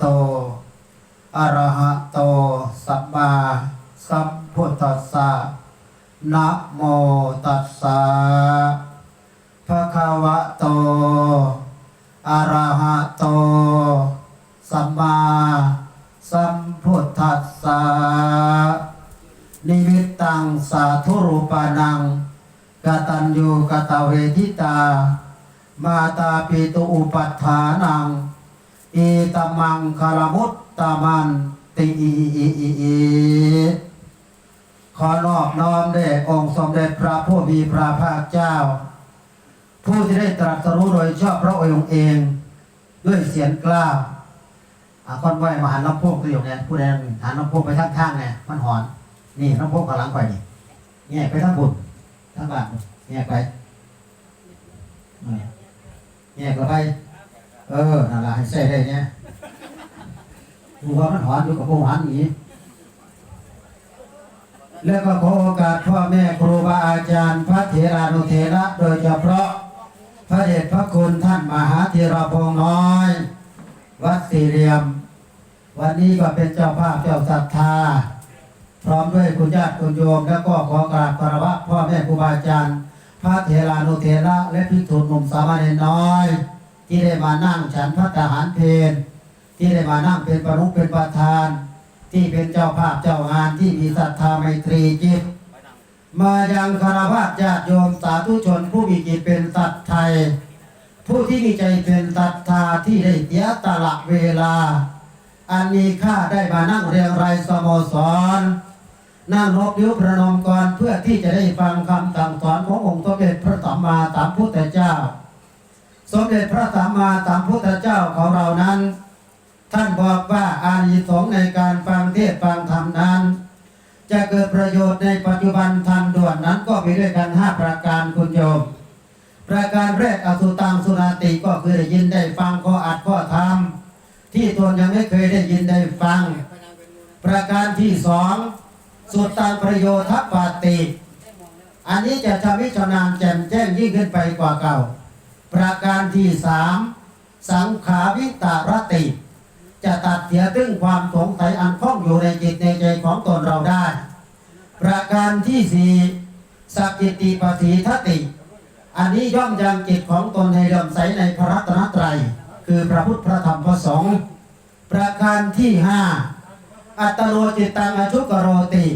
โต อะระหะโต สัมมาสัมพุทธัสสะ นะโมตัสสะ ภะคะวะโต อะระหะโต สัมมาสัมพุทธัสสะ นิมิตตังสาธุรูปานังกตัญญูกตเวทิตา มาตาปิตุอุปัฏฐานัง อีตมังคารมุตตามันติอีอีอีอีขอนอบน้อมแด่องค์สมเด็จพระผู้มีพระภาคเจ้า ผู้ที่ได้ตรัสรู้โดยชอบพระองค์เอง ด้วยเสียงกล้าวอาคอนไหวมาหันลำโพงตัวอยู่เนี่ยผู้ใดหันลำโพงไปข้างๆเนี่ยมันหอน นี่ลำโพงกำลังไปนี่แง่ยไปทั้งบุญทั้งบาทแง่ยไปอ่าแง่ก็ไป เออนั่นละให้ใส่ได้เนี่ยดูว่ามันหอนอยู่กับพวกหอนนี้แล้วก็ขอโอกาสพ่อแม่ครูบาอาจารย์ พระเถรานุเถระโดยเฉพาะพระเดชพระคุณท่านมหาเถรพงน้อย วัดสี่เหลี่ยม วันนี้ก็เป็นเจ้าภาพเจ้าศรัทธา พร้อมด้วยคุณญาติคุณโยม แล้วก็ขอกราบคารวะพ่อแม่ครูบาอาจารย์ พระเถรานุเถระและพิสุหนุ่มสามเณรน้อย ที่ได้มานั่งฉันพระทหารเพลที่ได้มานั่งเป็นประมุขเป็นประธาน ที่เป็นเจ้าภาพเจ้างานที่มีศรัทธาไมตรีจิต มายังคารวะญาติโยมสาธุชนผู้มีจิตเป็นสัตย์ไทย ผู้ที่มีใจเป็นศรัทธาที่ได้เสียตละเวลา อันมีค่าได้มานั่งเรียงรายสโมสรนั่งรบนิ้วประนมกรเพื่อที่จะได้ฟังคำสั่งสอนขององค์สมเด็จพระสัมมาสัมพุทธเจ้า สมเด็จพระสัมมาสัมพุทธเจ้าของเรานั้น ท่านบอกว่าอานิสงส์ในการฟังเทศฟังธรรมนั้น จะเกิดประโยชน์ในปัจจุบันทันด่วนนั้นก็มีด้วยกันห้าประการคุณโยม ประการแรกอสุตังสุนาติก็คือได้ยินได้ฟังข้ออัดข้อธรรมที่ตนยังไม่เคยได้ยินได้ฟัง ประการที่สองสุตตังประโยชน์ปาติ อันนี้จะทำให้ชำนาญแจ่มแจ้งยิ่งขึ้นไปกว่าเก่า ประการที่สามสังขาวิตารติ จะตัดเสียตึ้งความสงสัยอันคล้องอยู่ในจิตในใจของตนเราได้ ประการที่สี่สักจิติปสีทติ อันนี้ย่อมยังจิตของตนให้เลื่อมใสในพระรัตนตรัย คือพระพุทธพระธรรมพระสงฆ์ประการที่ห้าอัตโนจิตตังอชุกโรติ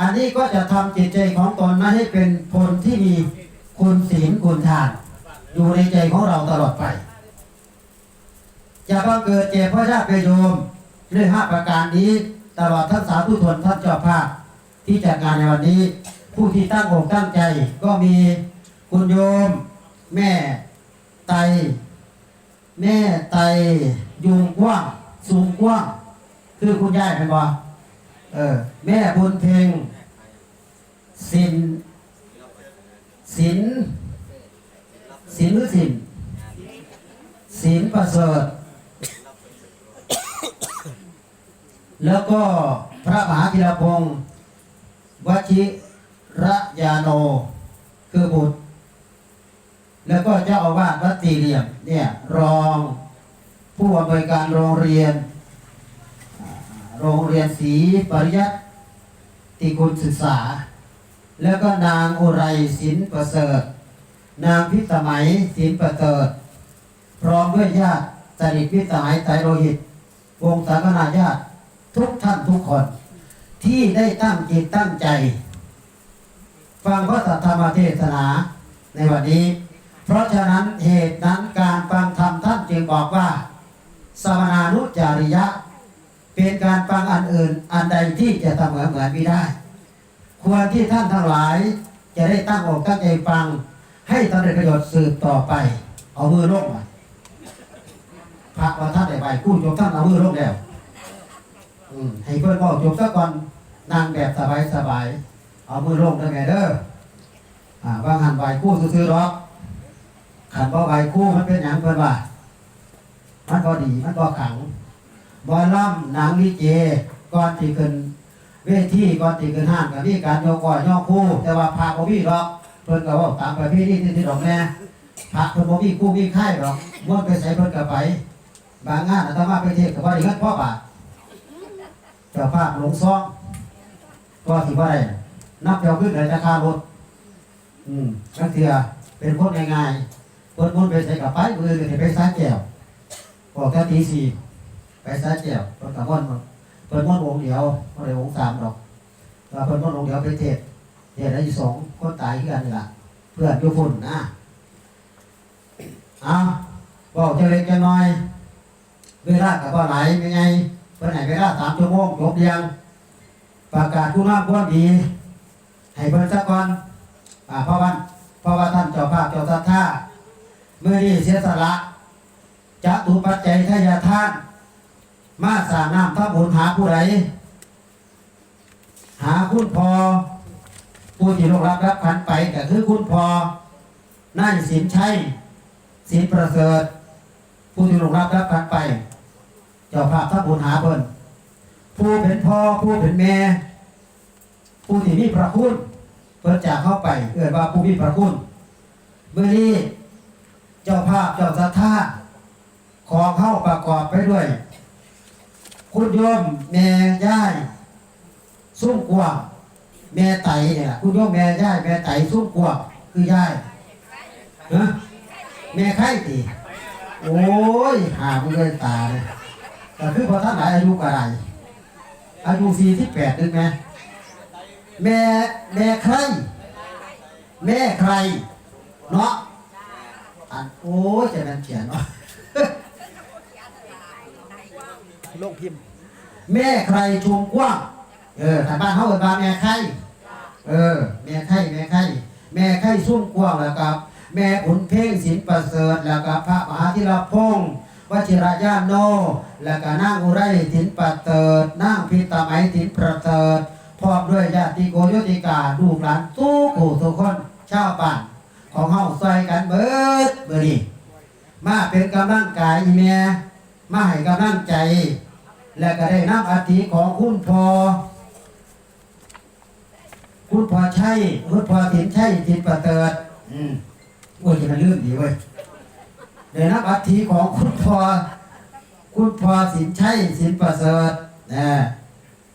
อันนี้ก็จะทำจิตใจของตนนั้นให้เป็นผลที่มีคุณศีลคุณทาน อยู่ในใจของเราตลอดไปจะบังเกิดเจ็บพระญาติโยมด้วยห้าประการนี้ตลอดทั้งสาธุชนท่านเจ้าภาพที่จัดงานในวันนี้ ผู้ที่ตั้งอกตั้งใจก็มีคุณโยม แม่ไต แม่ไตยุงกว้างสูงกว้างคือคุณยายเป็นบ่เออแม่บุญเพ็งสินสิน สินหรือสินศีลประเสริฐแล้วก็พระมหาธีรพงศ์วชิระยาโน คือบุตร แล้วก็เจ้าอาวาสวัดตีเหลี่ยมเนี่ยรองผู้อำนวยการโรงเรียน โรงเรียนศรีปริยัติติคุณศึกษา แล้วก็นางอุไรศิลประเสริฐ นางพิสมัยศิลประเสริฐพร้อมด้วยญาติสนิทพิสมัยไตรโลหิต วงศาคณาญาติทุกท่านทุกคน ที่ได้ตั้งจิตตั้งใจ ฟังพระสัทธรรมเทศนาในวันนี้ เพราะฉะนั้นเหตุนั้นการฟังธรรมท่านจึงบอกว่า สมนานุจาริยะ เป็นการฟังอันอื่นอันใดที่จะเสมอเหมือนไม่ได้ ควรที่ท่านทั้งหลายจะได้ตั้งอกตั้งใจฟัง ให้สำเร็จประโยชน์สืบต่อไป เอามือลงมาพระว่าท่านได้ไปกู้จบท่านเอามือลงแล้วให้เพื่อนบอกจบสักก่อนนั่งแบบสบายสบายเอามือลงได้ไงเด้ออ่าว่างหันไหวคู่ซื้อๆหรอกขันบ่ไหวคู่มันเป็นอย่างเพื่อนว่ามันก็ดีมันก็ขังบอลล่ำหนังลิเจก่อนที่ขึ้นเวทีก่อนที่ขึ้นห้างกับนี่การโยกก่อยโยกคู่ แต่ว่าพาบ่มีหรอก เพิ่นก็เว่าตามประเพณีที่ที่ดอกแน่พระเพิ่นบ่มีคู่มีค่ายหรอกม้วนไปใส่เพิ่นก็ไป บางงานอาตมาไปเทศกับว่าได้เงินพ่อบาทเจ้าภาพหลงซองก็ถือว่าได้นับเดียวขึ้นเลยราคารถอืมนักเถื่อเป็นคนง่ายๆเปิดมุนไปใส่กับไปมือเลยไปซ้ายแก้วออกแค่ตีสี่ไปซ้ายแก้วเปิดกับม่อนมาเปิดม่อนวงเดียวไม่ได้วงสามดอกเปิดม่อนวงเดียวไปเทศเทศได้อยู่สอง คนตายที่กันละเพื่อนอยู่ฝุ่นนะเอาบอกเจะเล็กจะน้อย เวลากับว่าไหลเป็นไงเพื่อนไหนเวลาสามชั่วโมงจบเรียงประกาศผู้น้ำความดี ให้เพิ่นสักก่อนอ่าเพราะว่าเพราะว่าท่านเจ้าภาพเจ้าสัทธาเมื่อนี้เสียสละจะตุปัจจัยทายาทาน มาสางน้ำพระบุญหาผู้ใดหาคุณพอ ผู้ที่ลงรับรับขันไปก็คือคุณพอนายสินชัยสินประเสริฐ ผู้ที่ลงรับรับขันไป เจ้าภาพพระบุญหาเพิ่นผู้เป็นพ่อผู้เป็นแม่ ผู้ที่มีพระคุณเพิ่นจากเข้าไปเอ่ยว่าผู้มีพระคุณเมื่อนี้เจ้าภาพเจ้าสัทธาของเข้าประกอบไปด้วย คุณโยมแม่ย่าย สุ่มกว่าง แม่ไตเนี่ยคุณโยมแม่ย่ายแม่ไตสุ่มกวางคือย่ายฮะแม่ไข่ตีโอ้ยหามึงเลยตาเลยแต่คือพอท่านไหนอายุกระไรอายุสี่สิบแปดนึกไหมแม่แม่ใครแม่ใครเนาะอันโอ้ยจะนั่นเขียนเนาะโลกพิมพ์ แม่ใครชวงกว้างเออทางบ้านเขาเอินว่านแม่ไข่ เออ แม่ไข่แม่ไข่แม่ไข่สุ่มกว้างแล้วกับ แม่ขุนเพ่งศิลประเสริฐแล้วก็พระมหาธิรพงศ์วชิรญาโน แล้วก็นางอุไรศิลประเสริฐนางพิตาไมยศิลประเสริฐพร้อมด้วยญาติโกโยติกาลูกหลานทุกผู้ทุกคนชาวบ้านของเฮาซอยกันเบิดเบิดนี้มาเป็นกำลังกายอีแม่มาให้กำลังใจ และก็ได้น้ำอาทิของคุณพอ คุณพอใช่คุณพอสินใช่สินประเสริฐอืมโอ้ยจะมันลืมดีเว้ยได้น้ำอาทิของคุณพอคุณพอสินใช่สินประเสริฐนะ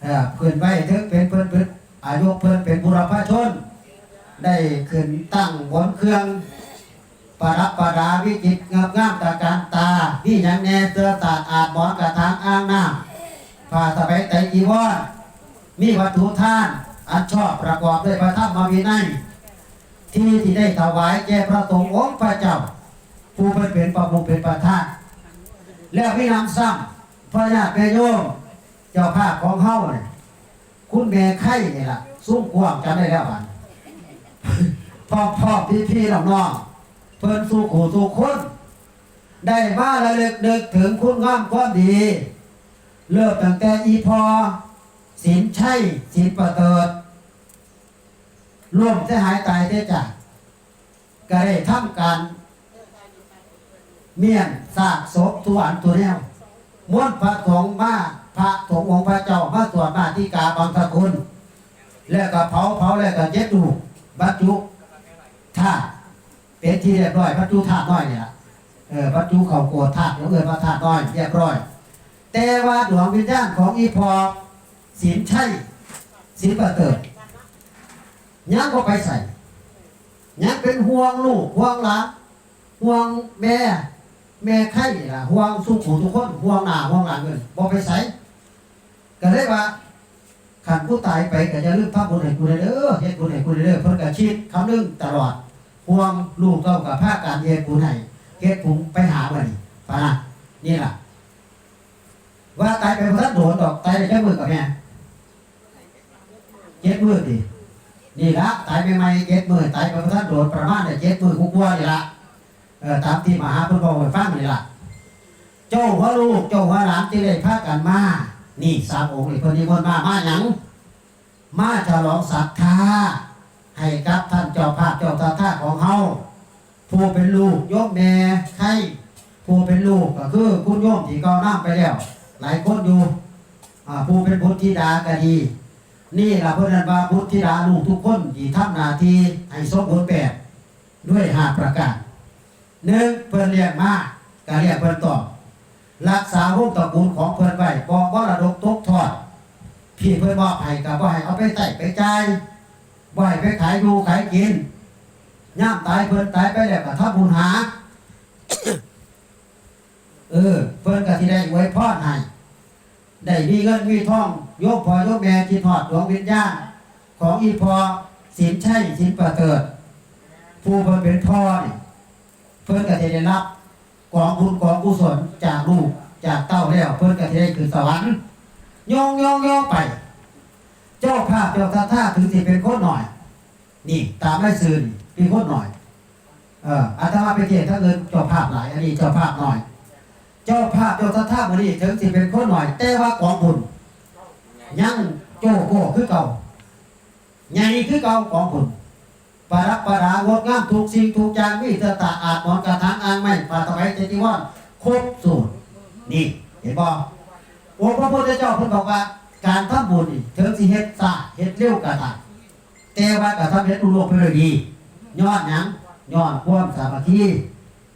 เออเพื่อนไว้ถึงเป็นเพื่อนเพื่อนอายุเพื่อนเป็นบุรพชน ได้ขึ้นตั้งบนเครื่องปารับปาราวิจิตงามงามตาการตาพี่ยังแน่เสื้อตาอาบหมอนกระทางอ้างน้ำผ้าสบายไตรจีวรมีวัตถุท่าน อันชอบประกอบด้วยพระธรรมวินัยที่ที่ได้ถวายแก่พระสงฆ์องค์พระเจ้า ผู้เป็นเป็นประมุขเป็นประธานแล้วพี่น้ำซ้ำพระญาติแม่โยมเจ้าภาพของเฮาเนี่ยคุณแม่ไข่นี่ล่ะซุ้มกวางจำได้แล้วบันพ่อพ่อพี่พี่น้องน้องเพิ่นสู่ขู่สู่คนได้มาระลึกนึกถึงคุณงามความดี เริ่มตั้งแต่อีพอ สินชัยสินประเติดร่วมจะหายตายได้จากก็ได้ทำการ เมียนสากศพตัวอันตัวแนวม้วนพระสงฆ์มาพระสงฆ์องค์พระเจ้ามาตรวจมาที่กาบางสกุลแล้วก็เผาเผาแล้วก็เย็ดดูบรรจุธาตุเป็นที่เรียบร้อยบรรจุธาตุน้อยเนี่ยเออบรรจุเขาโกรธธาตุแล้วเอินว่าธาตุน้อยเรียบร้อย แต่ว่าดวงวิญญาณของอีพอ สินใช่สินประเติดยังก็ไปใส่ยังเป็นห่วงลูกห่วงหลานห่วงแม่ แม่ไข่ล่ะห่วงสุขุทุกคนห่วงหน้าห่วงหลังเงินบ่ไปใส่ก็เลยว่าขันผู้ตายไปก็จะลืมพระบุญให้กูได้เด้อเฮ็ดบุญให้กูได้เด้อเพิ่นก็คิดคำนึงตลอดห่วงลูกเต้ากับภาคการเฮ็ดบุญให้เฮ็ดผมไปหาบ่นี่ปะนะนี่ล่ะว่าตายไปพระโดนดอกตายได้แค่มือกับแม่ เจ็ดมือดินี่ละตายไปใหม่เจ็ดมือตายไปพระโดนประมาณเนี่ยเจ็ดมือกูกลัวนี่ละเออตามที่มหาพุทธบอกให้ฟังนี่ละเจ้าหัวลูกเจ้าหัวหลานที่ได้พากันมา นี่สามองค์นี่คนนี้คนมามาหยัง มาฉลองศรัทธาให้กับท่านเจ้าภาพเจ้าตาท่าของเฮาผู้เป็นลูกโยมแม่ใครผู้เป็นลูกก็คือคุณโยมที่ก้าน้ำไปแล้ว หลายคนอยู่ผู้เป็นพุทธิดาก็ดี นี่ละเพื่อนว่าพุทธิดาลูกทุกคนที่ทำหน้าที่ให้สมบูรณ์แบบด้วยหาประการหนึ่งเพื่อนเรียกมาก็เรียกเพื่อนตอบรักษาวงตระกูลของเพิ่อนไว้บ่บ่ระดกตกทอดพี่เพิ่อนมอบให้ก็บ่ให้เอาไปใส่ไปจ่ายบ่ให้ไปขายอยู่ขายกินย่ามตายเพิ่อนตายไปแล้วก็ทำบุญหา เออ เพิ่อนก็สิได้ไว้พรให้ได้มีเงินมีทอง ยกพ่อยกแม่ที่ทอดดวงวิญญาณของอีพอสินชัยสินประเสริฐผู้เพิ่นเป็นพ่อนี่เพิ่นก็สิได้รับกองบุญกองกุศลจากลูกจากเต้าแล้วเพิ่นก็สิได้ขึ้นสวรรค์โยงโยงโยงไป เจ้าภาพเจ้าท่าท่าถึงสิเป็นโคนหน่อย นี่ตามไม่ซื่อนี่เป็นโคนหน่อย เอออาตมาไปเทศถ้าเงินเจ้าภาพหลายอันนี้เจ้าภาพหน่อย เจ้าภาพเจ้าท่าท่ามันนี่ถึงสิเป็นโคนหน่อย แต่ว่ากองบุญ ยังโจโก้คือเก่าใหญ่คือเก่ากองบุญปรักปาดางดงามถูกสิ่งถูกอย่างมีเตตาอาจมอนกระถางอ่างไม้ปาตะไคร้เจติวอนครบสูตรนี่เห็นบ่องค์พระพุทธเจ้าเพิ่นบอกว่า การทำบุญนี่ถึงสิเฮ็ดซาเฮ็ดเร็วกระทันแต่ว่ากระทำเฮ็ดอุโลกไปเลยดีย้อนหยังย้อนความสามัคคี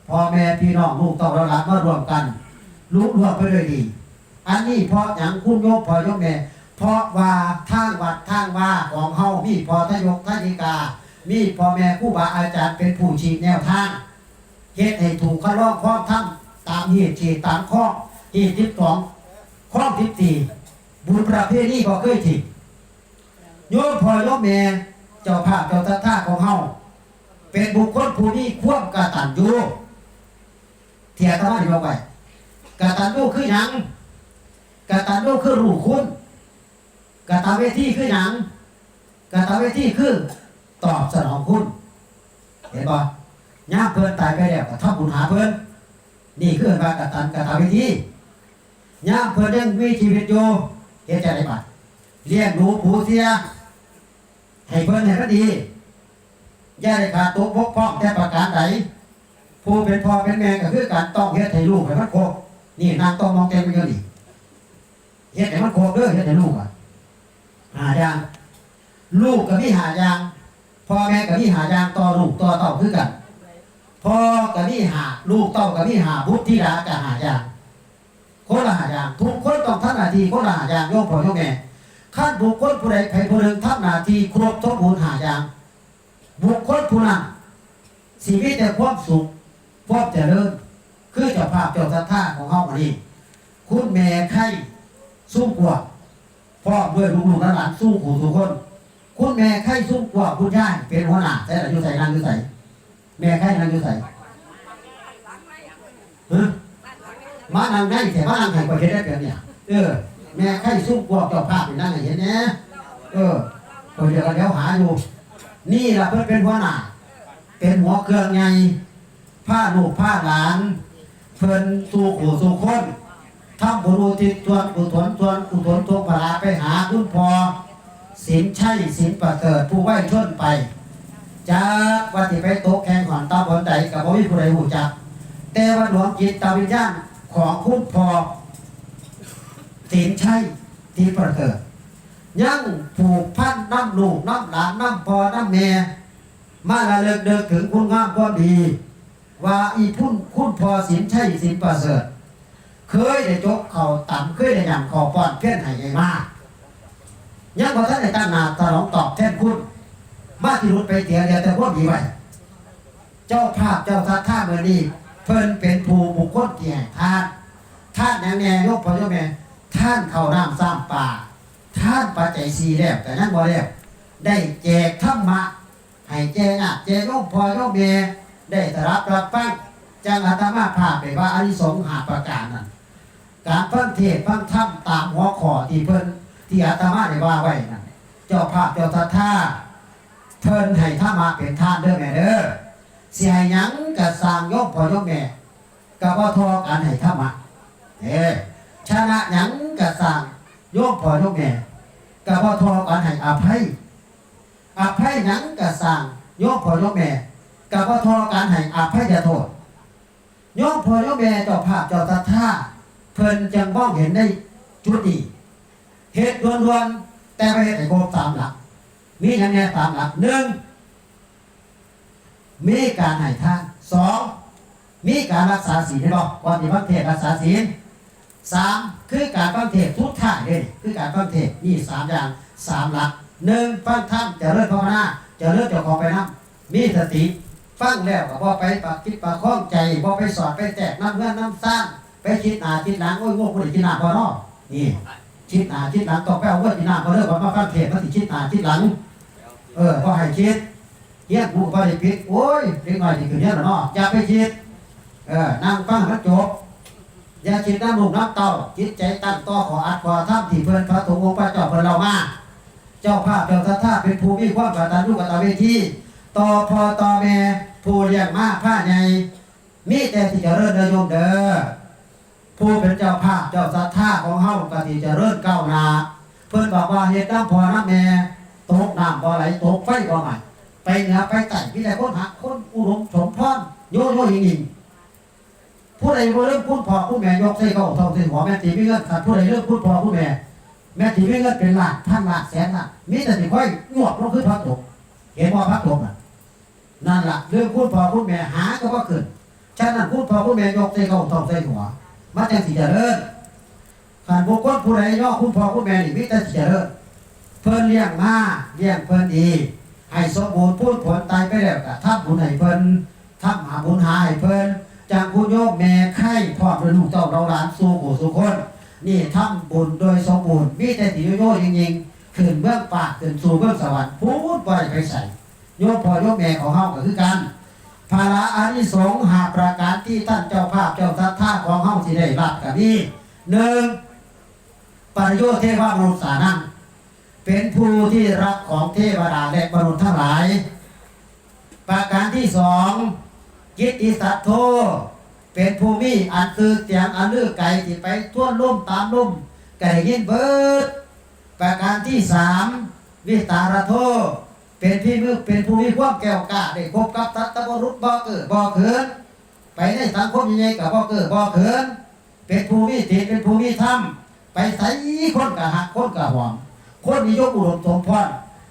พ่อแม่พี่น้องลูกเต้าเราหลานมารวมกันลุรวมไปเลยดี อันนี้เพราะหยังคุณโยมพ่อโยมแม่ เพราะว่าทางวัดทางว่าของเฮามีพอทยกทยิกา มีพ่อแม่ครูบาอาจารย์เป็นผู้ชี้แนวทางเฮ็ดให้ถูกขั้นรองข้อทั้งตามเหตุจีตามข้อเหตุที่สองข้อที่สี่บุญประเภทนี้ก็เคยถิโยมพ่อโยมแม่เจ้าภาพเจ้าท่าของเฮาเป็นบุคคลผู้นี้ควบกตัญญูเทียตมาที่บอกไว้กตัญญูคือหยังกตัญญูคือรู้คุณ ตเวทีคือหยังกตเวทีคือตอบสนองคุณ เห็นบ่ย่าเพิ่นตายไปแล้วก็ทำบุญหาเพิ่นนี่คือการกตันกตวิธีย่าเพิ่นยังมีชีวิตอยู่เฮ็ดจังได๋บัดเลี้ยงดูปูเสียให้เพิ่นให้มันดีย่าได้ขาดตกบกพร่องแต่ประการใดผู้เป็นพ่อเป็นแม่ก็คือการต้องเฮ็ดให้ลูกให้มันครบนี่นางต้องมองแกมันเยอะดิเฮ็ดให้มันครบเด้อเฮ็ดให้ลูกอะ หาอย่าง ลูกกับพี่หาอย่างพ่อแม่กับพี่หาอย่างต่อลูกต่อเต่าคือกันพ่อกับพี่หาลูกเต่ากับพี่หาบุตรธิดากับหาอย่างคนละหาอย่างทุกคนต้องทำหน้าทีคนละหาอย่างโยมพ่อโยมแม่ขั้นบุคคลผู้ใดใครผู้หนึ่งทำหน้าทีครบสมบูรหาอย่าง บุคคลผู้นั้นชีวิตแต่ความสุขความเจริญคือเจ้าภาพเจ้าศรัทธาของเขาอันนี้ คุณแม่ไข่สู้กว่า พ่อด้วยลูกๆหลานๆสู้ขู่ทุกคน คุณแม่ไข้ซุ่มกว่าคุณย่ายเป็นหัวหน้าใช่หรืออยู่ใส่นางอยู่ใส่แม่ไข้นางอยู่ใส่ฮะมานางได้แต่มานางไห้กว่าเห็นได้แบบเนี้ยเออ แม่ไข้ซุ่มกว่าเจ้าภาพเป็นนางเห็นแน่เออคนเดียวกันเดี๋ยวหาอยู่ นี่แหละเพิ่นเป็นหัวหน้าเป็นหัวเครื่องไงผ้าลูกผ้าหลานเพิ่นสู่ขู่สู่คน ทำบุญอุทิศส่วนกุศลส่วนกุศลทุกปลาไปหาคุณพ่อสินใช่สินประเสริฐผู้ไหวชนไปจากวันที่ไปโต๊ะแข่งขันตาบนใดกับบ่มีผู้ใดหูจัก แต่ว่าดวงจิตตาวิญญาณของคุณพอสินใช่ที่ประเสริฐยังผูกพันน้ำลูกน้ำหลานน้ำพอน้ำแม่มาละเลิกเดิกถึงคุณงามความดี ว่าอีพุ่นคุณพอสินใช่สินประเสริฐ เคยได้จกเข่าต่ำเคยได้ยำเข่าป้อนเพี้ยนให้ใหญ่มากยังพอท่านในตั้งนาตลองตอบแทนคุณมาที่รุดไปเตียเดียวแต่พวกดีไว้เจ้าภาพเจ้าท่าท่าเมื่อนี้เพิ่นเป็นผู้บุคคลเกี่ยท่านท่านแน่แน่ยกพอยกแม่ท่านเข้าน้ำซ้ำป่า ท่านปัจจัยสีแล้วแต่นั้นบ่แล้วได้แจกธรรมะให้แจกอะแจกยกพอยกแม่ได้ตรับรับฟังจังอาตมาภาพไปว่าอานิสงหาประการนั้น การฟังเทศฟังธรรมตามหัวข้อที่เพิ่นที่อาตมาได้ว่าไว้นั่นเจ้าภาพเจ้าทัท่าเพิ่นให้ท่ามาเป็นทานเด้อแม่เด้อเสียหยังกับสร้างยกพอยกแม่กับว่าทอกันให้ท่ามาเอ้ชนะหยังกับสร้างยกพอยกแม่กับว่าทอกันให้อภัยอภัยหยังกับสร้างยกพอยกแม่กับว่าทอกันให้อภัยโทษยกพอยกแม่เจ้าภาพเจ้าทัท่า เพิ่นจังมองเห็นได้จุดนี้เหตุด่วนๆแต่ไปเหตุให้ครบสามหลัก มีอย่างไงสามหลักหนึ่งมีการให้ทานสองมีการรักษาศีลให้บอกก่อนที่พระเทศรักษาศีลสามคือการฟังเทศทุกท่ายเลยคือการฟังเทศนี่สามอย่างสามหลักหนึ่งฟังธรรมจะเริ่มภาวนาจะเริ่เจ้าขอไปนํมีสติฟังแล้วก็บ่ไปปากคิดปากคล้องใจบ่ไปสอดไปแตกน้ำเงื่อนน้ำซ่าน ไปคิดหน้าคิดหลังโอ้ยง่คนคิดหน้าพอเนาะนี่คิดหน้าคิดหลังต่อไปเอาเว่าคิดหน้าพอเลิกว่ามาฟังเทศมันสิคิดหน้าคิดหลัง เออพอให้คิดเฮียนผู้บ่ได้ผิดโอ้ยเด็กน้อยสิขึ้นเฮียนแล้วเนาะอย่าไปคิดเออนั่งฟังมันจบอย่าคิดน้ำลูกน้ำเต้าจิตใจตั้งต่อขออัดขอท่ามที่เพื่อนพระสงฆ์องค์พระเจ้าเพื่อนเรามาเจ้าภาพเจ้าท่าท่าเป็นผู้มีความกตัญญูกตเวทีต่อพอต่อแม่ผู้เลี้ยงมากผ้าใหญ่มีแต่ที่จะเริ่มเดินโยมเด้อ ผู้เป็นเจ้าภาพเจ้าสัทธาของเฮากที่จะเริ่มก้าวหน้าเพื่อนบอกว่าเหตุน้ำพอน้ำแม่ตกน้ำบ่ไหลตกไฟบ่ไหมไปเหนือไปใต้มีแต่คนหักคนอุดมสมพรโยโย่ยิงยิงผู้ใดเรื่องพูดพอผู้แม่ยกใส่เขาท่าใส่หัวแม่ตีไม่เงินขัดผู้ใดเรื่องพูดพอผู้แม่แม่ตีไม่เงินเป็นหล้านพันหล้านแสนหล้านมีแต่สิค่อยงวดลงคือพักตกเห็นบ่พักตกอะนั่นแหละเรื่องพูดพอผู้แม่หาก็บ่ขึ้นฉะนั้นพูดพอผู้แม่ยกใส่เขาท่าใส่หัว มันจังสิเจริญขันบุคคลผู้ใดย่อพูดพอผู้แม่นี่มีแต่สิเจริญเพิ่นเลี้ยงมาเลี้ยงเพิ่นดีให้สมบูรณ์พูดผลตายไปแล้วก็ทำบุญให้เพิ่นทำหาบุญหาให้เพิ่นจากผู้โยมแม่ไข่พ่อเป็นลูกเจ้าเราหลานสู่ผู้สู่คน นี่ทำบุญโดยสมบูรณ์มีแต่ติโยโย่ยิงๆขึ้นเบื้องปากขึ้นสู่เบื้องสวรรค์พูดไปไปใส่โยมพ่อโยมแม่ของเฮาก็คือกัน ภาระอานิสงส์หาประการที่ท่านเจ้าภาพเจ้าทัตท่าของเฮาที่ได้รับกับนี้หนึ่งปริโยชน์เทวมนุษย์สานังเป็นผู้ที่รักของเทวดาและมนุษย์ทั้งหลาย ประการที่สองกิตติสัตโธเป็นภูมิอันคือเสียงอันลือไก่ที่ไปทั่วล่มตามล่มไก่ยินเบิด ประการที่สามวิตารโท เป็นที่มือเป็นภูมิความแก้วกล้าได้พบกับสัตว์บรุษบ่เกิดบ่เขินไปในสังคมยังไงกับบ่เกิดบ่เขินเป็นภูมิติเป็นภูมิธรรมไปใส่คนกะหักคนกะหวงคนนิยมอุดมสมพร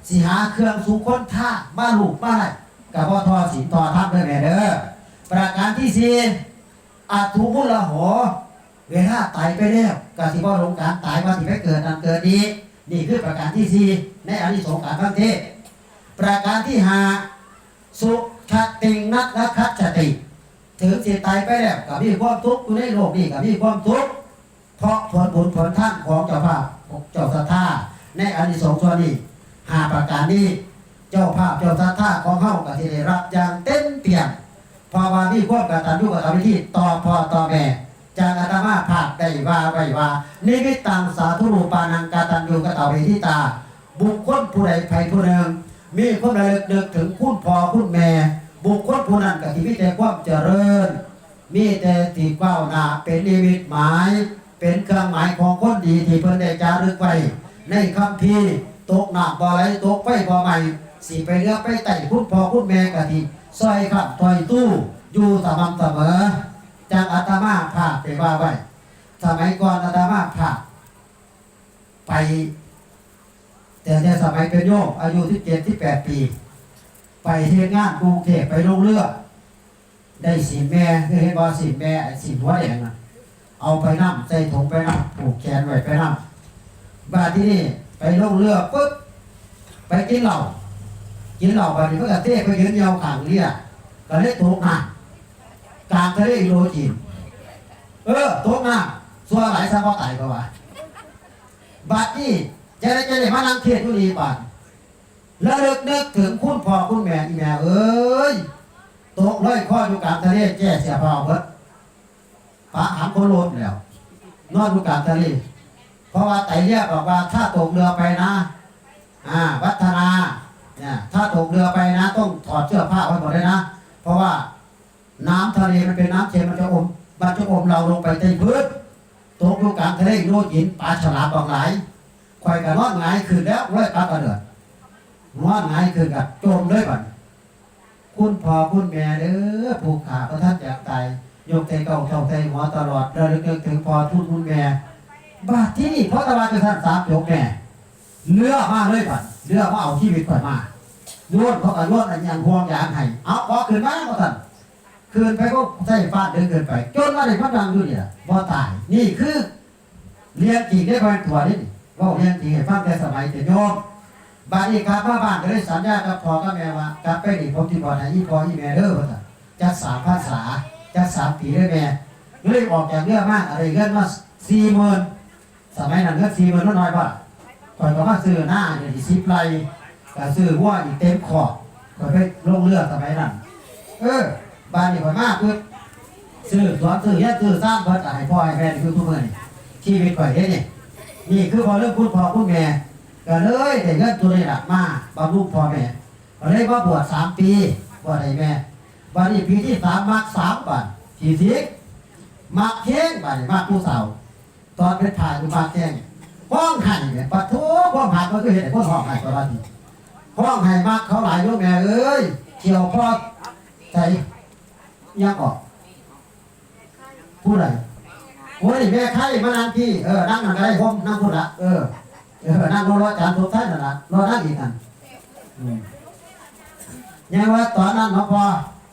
สิหาเครื่องสู่คนท่ามาลูกมาไหนกับพ่อทอสินทอทับด้วยแม่เด้อประการที่สี่อาทุมุลโหเวลาตายไปแล้วกสิบ่ลงการตายว่าสิไปเกิดนั่นเกิดนี้นี่คือประการที่สี่ในอานิสงส์การฟังเทศ ประการที่หาสุขติงนัตนคัจจติ ถึงสิตายไปแล้วกับมีความทุกข์อยู่ในโลกนี้กับมีความทุกข์เพราะผลบุญผลท่านของเจ้าภาพเจ้าสัทธาในอนิสงส์ส่วนนี้หาประการนี้เจ้าภาพเจ้าสัทธาของเฮาก็สิได้รับอย่างเต็มเปี่ยมพราะว่ามีความกตัญญูกตเวทีต่อพ่อต่อแม่จากอาตมาภาพได้ว่าไว้ว่านิมิตตังสาธุรูปานังกตัญญูกตเวทีตา บุคคลผู้ใดภัยผู้หนึ่ง มีความระลึกนึกถึงคุณพ่อคุณแม่ บุคคลผู้นั้นก็ที่มีแต่ความเจริญ มีแต่ที่ก้าวหน้าเป็นนิมิตหมาย เป็นเครื่องหมายของคนดีที่เพิ่นได้จารึกไว้ในคำพีร์ตกหนักบ่อไหลตกไฟบ่ไหม้สิไปเรือไปไต่คุณพ่อคุณแม่กะทิซอยขับถอยตู้อยู่สม่ำเสมอจากอาตมาภาไปว่าไว้สมัยก่อนอาตมาภาไป แต่ในสมัยเป็นโยมอายุที่เจ็ดที่แปดปี ไปเทศงานกรุงเทพไปลงเรือ ได้สีแม่คือเห็นว่าสีแม่สีหัวแดงนะเอาไปนั่งใส่ถุงไปนั่งผูกแขนไว้ไปนั่งบาที่นี่ไปลงเรือปุ๊บไปกินเหล้ากินเหล้าบาดนี้เพื่อกเต้ไปยืนยาวขางเรือก็เลยตกน้ำกลางทะเลอินโดจีนเออตกน้ำสัวไหลซะบ่ตายก็ว่าบาดนี้ จะได้จะได้มานั่งเทศน์อยู่ดีป่านแล้วเลิกนึกถึงคุณพ่อคุณแม่อีแม่เอ้ยตกเลยข้ออยู่กลางทะเลแจ้เสียเปล่าเบิดพระหันโคโลนแล้ว นอนอยู่กลางทะเลเพราะว่าไตเรียกบอกว่าถ้าตกเรือไปนะ อ่า วัฒนาเนี่ยถ้าตกเรือไปนะ ต้องถอดเสื้อผ้าไว้หมดเลยนะ เพราะว่าน้ำทะเลมันเป็นน้ำเค็มมันจะอมมันจะอมเราลงไปใต้พื้นตกอยู่กลางทะเลโน่นหินปลาฉลามบางหลาย ควายกับนอนหงายขึ้นแล้วเลยปลากระเดือดนอนหงายขึ้นกับจมเลยบัดคุณพ่อคุณแม่เด้อผู้ขาพระท่านจากตายยกใจเก่าเข่าใจหัวตลอดระลึกถึงพ่อทุนคุณแม่บาดที่นี่เพราะตะวันจะท่านสามยกแม่เลือมาเลยบัดเลือมาเอาชีวิตก่อนมาโยนเขาก็โยนอันยังห่วงยางให้เอาพอขึ้นมาก็ท่านคืนไปก็ใส่ฟาดเดินเกินไป จนมาได้พัดังอยู่เนี่ยพอตายนี่คือเรียนจริงได้บ้านถั่วนี่ เว่าเรียนจริงให้ฟังแต่สมัยแต่โยมบานนี้ครับมาบ้านก็ได้สัญญากับพ่อกับแม่ว่ากลับไปนี่ผมที่บ่ให้อีพ่ออีแม่เด้อว่าจักสามภาษาจักสามปีเด้แม่เลยออกจากเรื่อมากอะไรเงินมาสี่หมื่นสมัยนั้นเงินสี่หมื่นน้อยป่ะข่อยก็มาซื้อหน้าเดี๋ยวที่สิบไรก็ซื้อวัวอีกเต็มขอบข่อยไปลงเรือสมัยนั้น เออบ้านนี่ข่อยมากปึ๊บซื้อสวนซื้อเฮ็ดซื้อสร้างเพิ่นก็ให้พ่อให้แม่คือทุกเมื้อนี่ชีวิตข่อยเฮ็ด นี่คือพอเรื่องคุณพ่อคุณแม่ก็เลยได้เงินตัวนี้ล่ะมาบำรุงพ่อแม่ก็เลยมาบวชสามปีบวชให้แม่บัดนี้ปีที่สามมักสามบาทสี่สิบมักเท่งบาดนี้มักผู้สาวตอนเป็นถ่ายคือมักเท่งห้องไห้เนี่ยปะโถห้องหักมันก็เห็นไอ้พวกห้องไห้ตลอดทีห้องไห้มักเขาหลายลูกแม่เอ้ยเกี่ยวพ่อใส่ยังออกผู้ใด โอ้ยแม่ไข่มานั่งพี่เออนั่งนั่งอะไรผมนั่งพูดละเออเออนั่งรอรอจานทุกท่านนั่นละรอนั่งอีกกันอืมยังว่าตอนนั้นเนาะพอ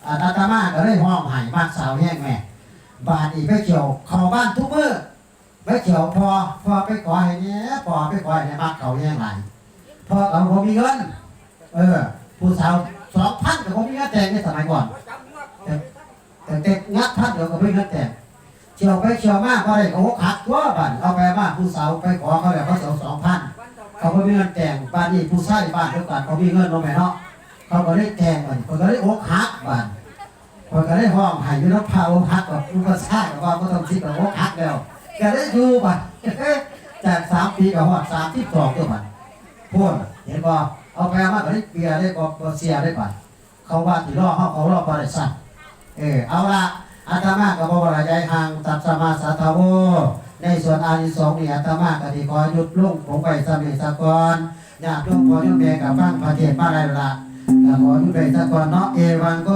อาตมาก็เลยห้องไห้บ้านสาวแห้งแม่บาดอีไปเกี่ยวเข้าบ้านทุกมื้อไปเกี่ยวพอพอไปขอให้เนี้ยพอไปขอให้เนี่ยบ้านเขาแห้งหลายพอเราบ่มีเงิน เออ ผู้สาวสองพันกับผมมีเงินแต่งในสมัยก่อนแต่เด็กงัดพัดเดี๋ยวก็ไม่งัดแต่ เชียวไปเชียวมากก็ได้เขาขัดตัวบ้านเอาไปบ้านผู้สาวไปขอเขาแบบเขาเสียสองพันเขาไม่มีเงินแต่งบ้านนี้ผู้ชายบ้านเดียวกันเขามีเงินลงไปเนาะเขาก็ได้แต่งบ้านเขาก็ได้โอกหักบ้านเขาก็ได้ห้องหายอยู่น้ำพาอกหักกับผู้ชายกับว่าก็ต้องคิดกับอกหักแล้วก็ได้อยู่บ้านจากสามปีกับหอดสามที่สองตัวบ้านพูดเห็นบ่เอาไปมาก็ได้เปียได้บ่เสียได้บ้านเขาว่าที่รอเขาเขารอบริษัทเออเอาละ อาตมากับพระบรมใจห่างตัดสมาสัทธโวในส่วนอานิสงส์นี่อาตมากติขอหยุดลุ่งผมไปสมิสกรอยากลุ่งขอยุดแม่กับฟังพระเทศน์มาไรละก็ขอหยุดไปสกรเนาะเอวังก็